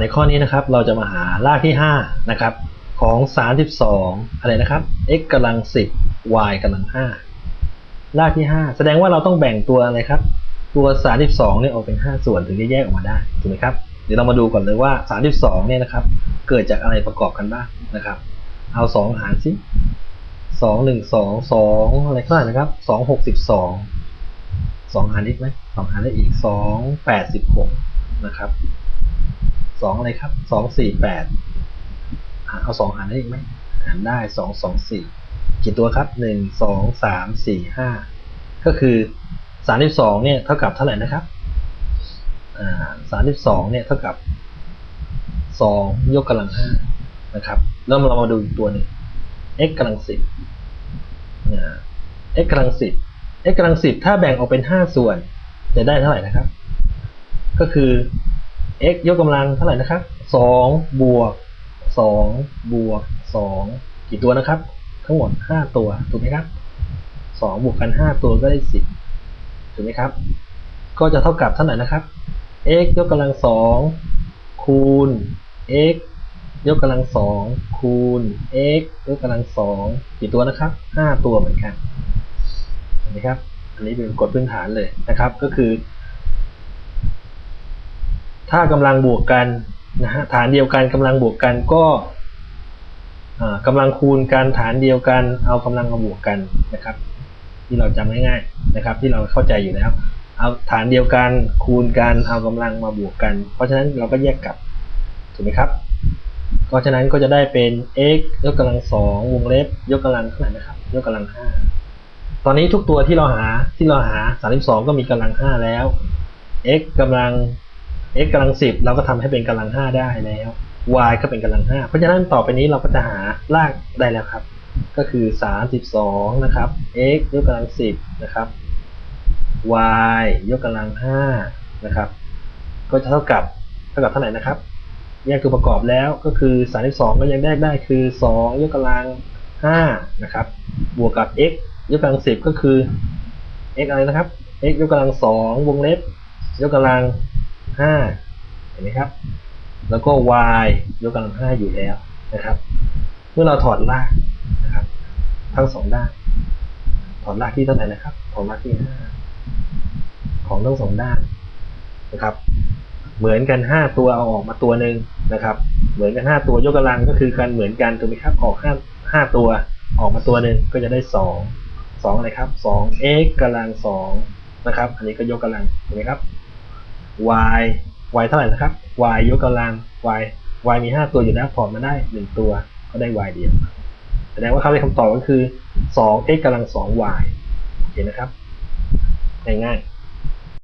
ในข้อนี้นะครับเราจะมาหารากที่5นะครับของ 32 อะไรนะครับ x กำลัง 10 y กำลัง 5 รากที่ 5 แสดงว่าเราต้องแบ่งตัวอะไรครับ ตัว 32 เนี่ยออกเป็น 5 ส่วนถึงจะแยกออกมาได้ถูกไหมครับเดี๋ยวเรามาดูก่อนเลยว่า 32 เนี่ยนะครับ เกิดจากอะไรประกอบกันบ้างนะครับ เอา 2 หารสิ2 1 2 2 อะไรเท่าไหร่นะครับ 2 62 2 หารอีกไหม2หารได้อีก 2 86 นะครับ สองอะไรครับสองสี่แปดเอาสองหารได้อีกไหมหารได้สองสองสี่กี่ตัวครับหนึ่งสองสามสี่ห้าก็คือสามสิบสองเนี่ยเท่ากับเท่าไหร่นะครับสามสิบสองเนี่ยเท่ากับสองยกกำลังห้านะครับแล้วเรามาดูอีกตัวหนึ่ง x กำลังสิบ x กำลังสิบ x กำลังสิบถ้าแบ่งออกเป็นห้าส่วนจะได้เท่าไหร่นะครับ ก็คือ x ยกกำลังเท่าไหร่นะครับสองบวกสองบวกสองกี่ตัวนะครับ ทั้งหมดห้าตัวถูกไหมครับสองบวกกันห้าตัวก็ได้สิบถูกไหมครับ ก็จะเท่ากับเท่าไหร่นะครับ x ยกกำลังสองคูณ x ยกกำลังสองคูณ x ยกกำลังสองกี่ตัวนะครับห้าตัวเหมือนกันเห็นไหมครับ อันนี้เป็นกฎพื้นฐานเลยนะครับ ก็คือ ถ้ากำลังบวกกันนะฮะฐานเดียวกันกำลังบวกกันก็กำลังคูณกันฐานเดียวกัน เอากำลังมาบวกกันนะครับ ที่เราจำง่ายๆนะครับ ที่เราเข้าใจอยู่แล้ว เอาฐานเดียวกันคูณกันเอากำลังมาบวกกัน เพราะฉะนั้นเราก็แยกกลับถูกไหมครับ เพราะฉะนั้นก็จะได้เป็น x ยกกำลังสองวงเล็บ ยกกำลังเท่าไหร่นะครับ ยกกำลังห้าตอนนี้ทุกตัวที่เราหาที่เราหา 32 ก็มีกำลัง 5 แล้ว x กำลัง x กำลัง10เราก็ทำให้เป็นกำลัง5ได้แล้ว y ก็เป็นกำลัง5เพราะฉะนั้นต่อไปนี้เราก็จะหารากได้แล้วครับ ก็คือ32นะครับ x ยกกำลัง10นะครับ y ยกกำลัง5นะครับ ก็จะเท่ากับเท่ากับเท่าไหร่นะครับแยกตัวประกอบแล้วก็คือ32ก็ยังแยกได้คือ2ยกกำลัง5นะครับ บวกกับ x ยกกำลัง10ก็คือ x อะไรนะครับ x ยกกำลัง2วงเล็บ ยกกำลัง 5เห็นไหมครับ แล้วก็ y ยกกำลัง 5 อยู่แล้วนะครับ เมื่อเราถอดรากนะครับ ทั้งสองด้าน ถอดรากที่เท่าไหร่นะครับ ถอดรากที่ 5 ของทั้งสองด้านนะครับ เหมือนกัน 5 ตัวเอาออกมาตัวหนึ่งนะครับ เหมือนกัน 5 ตัวยกกำลังก็คือการเหมือนกันถูกไหมครับ ออก5 5ตัวออกมาตัวหนึ่งก็จะได้ 2 2อะไรครับ2 x กำลัง2นะครับ อันนี้ก็ยกกำลังถูกไหมครับ y y เท่าไหร่นะครับ y ยกกำลัง y y มี 5 ตัวอยู่แล้วถอดมาได้ 1 ตัวก็ได้ y เดียวแสดงว่าเขาได้คำตอบก็คือ2 x กำลัง2 y เห็นนะครับง่ายๆ